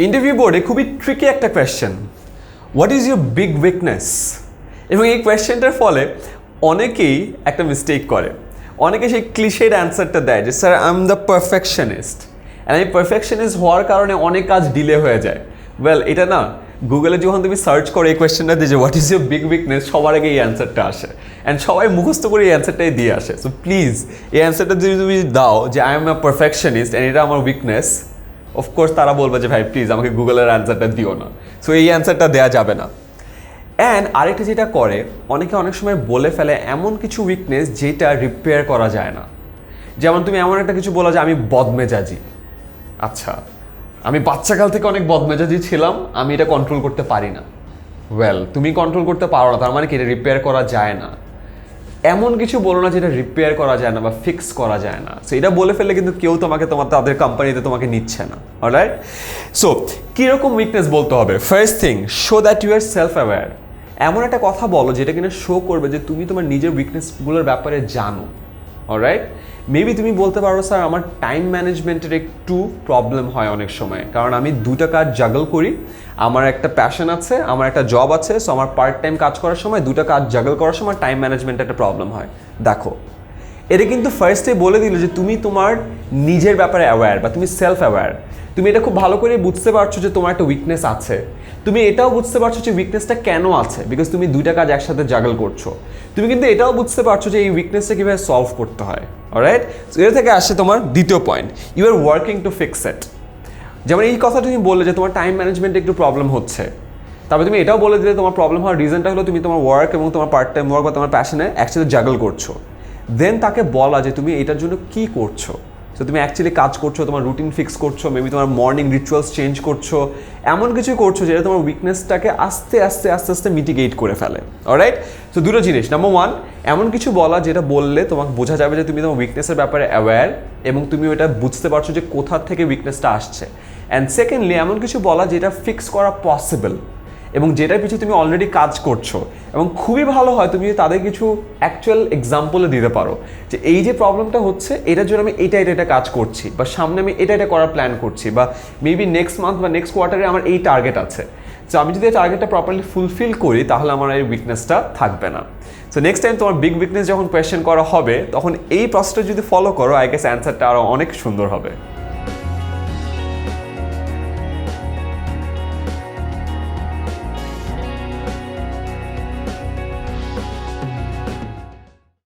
Interview বোর্ডে খুবই tricky একটা question what is your big weakness এবং এই কোয়েশ্চেনটার ফলে অনেকেই একটা মিস্টেক করে। অনেকে সেই ক্লিশের অ্যান্সারটা দেয় যে sir I am the perfectionist and এই পারফেকশনিস্ট হওয়ার কারণে অনেক কাজ ডিলে হয়ে যায়। ওয়েল এটা না গুগলে যখন তুমি সার্চ করো এই কোয়েশ্চেনটা দিয়ে যে what is your big weakness সবার আগে এই অ্যান্সারটা আসে। অ্যান্ড সবাই মুখস্থ করে এই অ্যান্সারটাই দিয়ে আসে। সো প্লিজ এই অ্যান্সারটা যদি তুমি দাও যে I am a perfectionist and এটা আমার উইকনেস অফকোর্স তারা বলবে যে, ভাই প্লিজ আমাকে গুগলের অ্যান্সারটা দিও না। সো এই অ্যান্সারটা দেওয়া যাবে না। অ্যান্ড আরেকটা যেটা করে, অনেকে অনেক সময় বলে ফেলে এমন কিছু উইকনেস যেটা রিপেয়ার করা যায় না। যেমন তুমি এমন একটা কিছু বলো যে, আমি বদমেজাজি। আচ্ছা আমি বাচ্চাকাল থেকে অনেক বদমেজাজি ছিলাম, আমি এটা কন্ট্রোল করতে পারি না। ওয়েল তুমি কন্ট্রোল করতে পারো না, তার মানে কি? এটা রিপেয়ার করা যায় না। এমন কিছু বলো না যেটা রিপেয়ার করা যায় না বা ফিক্স করা যায় না। সো এটা বলে ফেললে কিন্তু কেউ তোমাকে তোমার তাদের কোম্পানিতে তোমাকে নিচ্ছে না। অলরাইট সো কীরকম উইকনেস বলতে হবে? First thing show that you are self aware এমন একটা কথা বলো যেটা কিনা শো করবে যে তুমি তোমার নিজের উইকনেসগুলোর ব্যাপারে জানো। অলরাইট মেবি তুমি বলতে পারো স্যার আমার টাইম ম্যানেজমেন্টের একটু প্রবলেম হয় অনেক সময়। কারণ আমি দুটা কাজ জাগল করি। আমার একটা প্যাশন আছে, আমার একটা জব আছে সো আমার পার্ট টাইম কাজ করার সময় দুটা কাজ জাগল করার সময় টাইম ম্যানেজমেন্টের একটা প্রবলেম হয়। দেখো, এটা কিন্তু ফার্স্টে বলে দিল যে তুমি তোমার নিজের ব্যাপারে অ্যাওয়্যার বা তুমি সেলফ অ্যাওয়্যার তুমি এটা খুব ভালো করে বুঝতে পারছ যে তোমার একটা উইকনেস আছে। তুমি এটাও বুঝতে পারছ যে উইকনেসটা কেন আছে? বিকজ তুমি দুইটা কাজ একসাথে জাগল করছ। তুমি কিন্তু এটাও বুঝতে পারছ যে এই উইকনেসটা কীভাবে সলভ করতে হয়। অলরাইট এটা থেকে আসে তোমার দ্বিতীয় point you are working to fix it যেমন এই কথা তুমি বললে যে তোমার টাইম ম্যানেজমেন্টে একটু প্রবলেম হচ্ছে। তারপরে তুমি এটাও বলে দিলে তোমার প্রবলেম হওয়ার রিজনটা হলো তুমি তোমার ওয়ার্ক এবং তোমার পার্ট টাইম ওয়ার্ক বা তোমার প্যাশনে একসাথে জাগল করছ। দেন তাকে বলা যে তুমি এটার জন্য কি করছ? তো তুমি অ্যাকচুয়ালি কাজ করছ, তোমার রুটিন ফিক্স করছ মেবি তোমার মর্নিং রিচুয়ালস চেঞ্জ করছ, এমন কিছু করছ যেটা তোমার উইকনেসটাকে আস্তে আস্তে আস্তে আস্তে মিটিগেট করে ফেলে অলরাইট তো দুটো জিনিস নাম্বার ওয়ান এমন কিছু বলা যেটা বললে তোমাকে বোঝা যাবে যে তুমি তোমার উইকনেসের ব্যাপারে অ্যাওয়্যার এবং তুমি ওটা বুঝতে পারছ যে কোথা থেকে উইকনেসটা আসছে। অ্যান্ড সেকেন্ডলি এমন কিছু বলা যেটা ফিক্স করা পসিবল এবং যেটার পিছু তুমি অলরেডি কাজ করছ। এবং খুবই ভালো হয় তুমি যদি তাদের কিছু অ্যাকচুয়াল এক্সাম্পলে দিতে পারো। যে এই যে প্রবলেমটা হচ্ছে, এটার জন্য আমি এটা এটা এটা কাজ করছি বা সামনে আমি এটা এটা করার প্ল্যান করছি বা মেবি নেক্সট মান্থ বা নেক্সট কোয়ার্টারে আমার এই টার্গেট আছে। তো আমি যদি এই টার্গেটটা প্রপারলি ফুলফিল করি, তাহলে আমার এই উইকনেসটা থাকবে না। সো নেক্সট টাইম তোমার বিগ উইকনেস যখন কোয়েশ্চেন করা হবে, তখন এই প্রসেসটা যদি ফলো করো আই গেস অ্যান্সারটা আরও অনেক সুন্দর হবে।